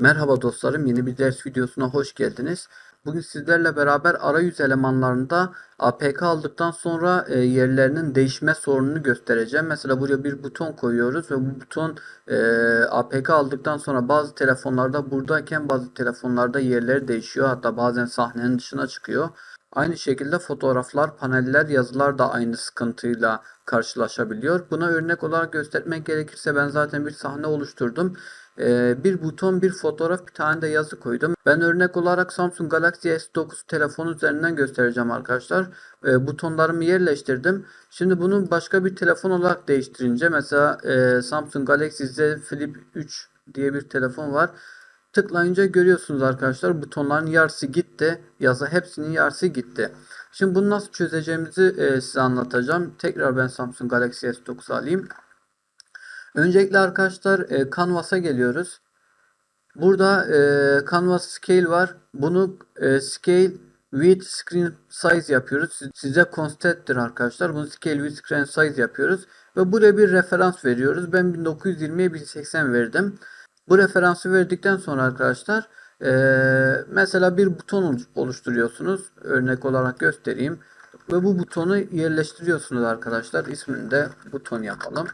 Merhaba dostlarım, yeni bir ders videosuna hoş geldiniz. Bugün sizlerle beraber arayüz elemanlarında APK aldıktan sonra e, yerlerinin değişme sorununu göstereceğim. Mesela buraya bir buton koyuyoruz ve bu buton e, APK aldıktan sonra bazı telefonlarda buradayken bazı telefonlarda yerleri değişiyor. Hatta bazen sahnenin dışına çıkıyor. Aynı şekilde fotoğraflar, paneller, yazılar da aynı sıkıntıyla karşılaşabiliyor. Buna örnek olarak göstermek gerekirse ben zaten bir sahne oluşturdum. Ee, bir buton, bir fotoğraf, bir tane de yazı koydum. Ben örnek olarak Samsung Galaxy S9 telefon üzerinden göstereceğim arkadaşlar. Ee, butonlarımı yerleştirdim. Şimdi bunu başka bir telefon olarak değiştirince mesela e, Samsung Galaxy Z Flip 3 diye bir telefon var. Tıklayınca görüyorsunuz arkadaşlar butonların yarısı gitti. Yazı hepsinin yarısı gitti. Şimdi bunu nasıl çözeceğimizi e, size anlatacağım. Tekrar ben Samsung Galaxy S9 alayım. Öncelikle arkadaşlar e, Canvas'a geliyoruz. Burada e, Canvas Scale var. Bunu e, Scale with Screen Size yapıyoruz. Siz- Size constant'tir arkadaşlar. Bunu Scale with Screen Size yapıyoruz. Ve buraya bir referans veriyoruz. Ben 1920'ye 1080 verdim. Bu referansı verdikten sonra arkadaşlar e, mesela bir buton oluş- oluşturuyorsunuz. Örnek olarak göstereyim. Ve bu butonu yerleştiriyorsunuz arkadaşlar. İsmini de buton yapalım.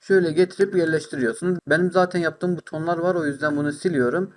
Şöyle getirip yerleştiriyorsunuz. Benim zaten yaptığım butonlar var o yüzden bunu siliyorum.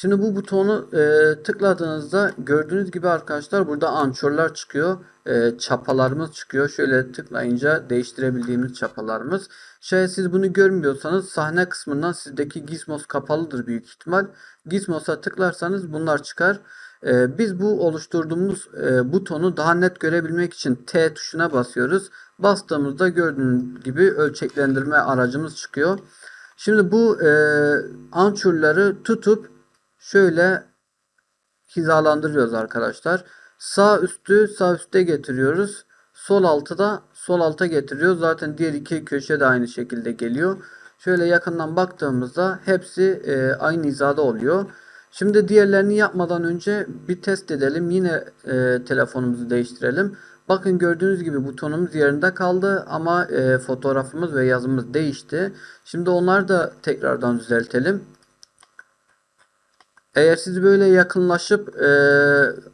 Şimdi bu butonu e, tıkladığınızda gördüğünüz gibi arkadaşlar burada ançorlar çıkıyor. E, çapalarımız çıkıyor. Şöyle tıklayınca değiştirebildiğimiz çapalarımız. Şayet siz bunu görmüyorsanız sahne kısmından sizdeki Gizmos kapalıdır büyük ihtimal. Gizmos'a tıklarsanız bunlar çıkar. E, biz bu oluşturduğumuz e, butonu daha net görebilmek için T tuşuna basıyoruz. Bastığımızda gördüğünüz gibi ölçeklendirme aracımız çıkıyor. Şimdi bu e, ançurları tutup şöyle hizalandırıyoruz arkadaşlar. Sağ üstü sağ üste getiriyoruz. Sol altı da sol alta getiriyoruz. Zaten diğer iki köşe de aynı şekilde geliyor. Şöyle yakından baktığımızda hepsi e, aynı hizada oluyor. Şimdi diğerlerini yapmadan önce bir test edelim. Yine e, telefonumuzu değiştirelim. Bakın gördüğünüz gibi butonumuz yerinde kaldı ama e, fotoğrafımız ve yazımız değişti. Şimdi onları da tekrardan düzeltelim. Eğer siz böyle yakınlaşıp e,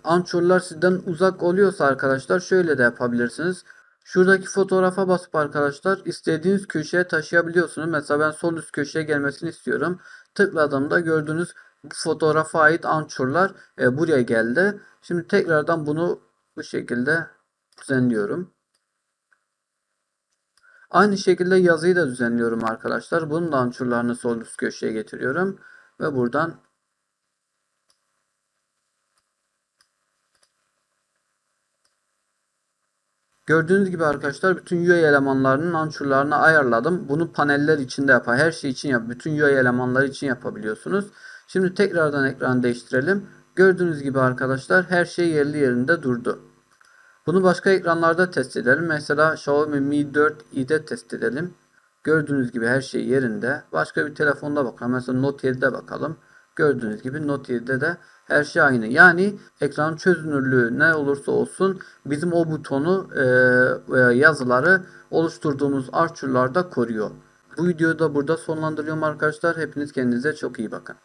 ançurlar sizden uzak oluyorsa arkadaşlar şöyle de yapabilirsiniz. Şuradaki fotoğrafa basıp arkadaşlar istediğiniz köşeye taşıyabiliyorsunuz. Mesela ben sol üst köşeye gelmesini istiyorum. Tıkladığımda gördüğünüz bu fotoğrafa ait ançurlar e, buraya geldi. Şimdi tekrardan bunu bu şekilde düzenliyorum. Aynı şekilde yazıyı da düzenliyorum arkadaşlar. Bunun da ançurlarını sol üst köşeye getiriyorum. Ve buradan Gördüğünüz gibi arkadaşlar bütün UI elemanlarının ançurlarını ayarladım. Bunu paneller içinde yapar. Her şey için yap. Bütün UI elemanları için yapabiliyorsunuz. Şimdi tekrardan ekranı değiştirelim. Gördüğünüz gibi arkadaşlar her şey yerli yerinde durdu. Bunu başka ekranlarda test edelim. Mesela Xiaomi Mi 4i'de test edelim. Gördüğünüz gibi her şey yerinde. Başka bir telefonda bakalım. Mesela Note 7'de bakalım. Gördüğünüz gibi Note 7'de de her şey aynı. Yani ekran çözünürlüğü ne olursa olsun bizim o butonu e, veya yazıları oluşturduğumuz arçurlarda koruyor. Bu videoyu da burada sonlandırıyorum arkadaşlar. Hepiniz kendinize çok iyi bakın.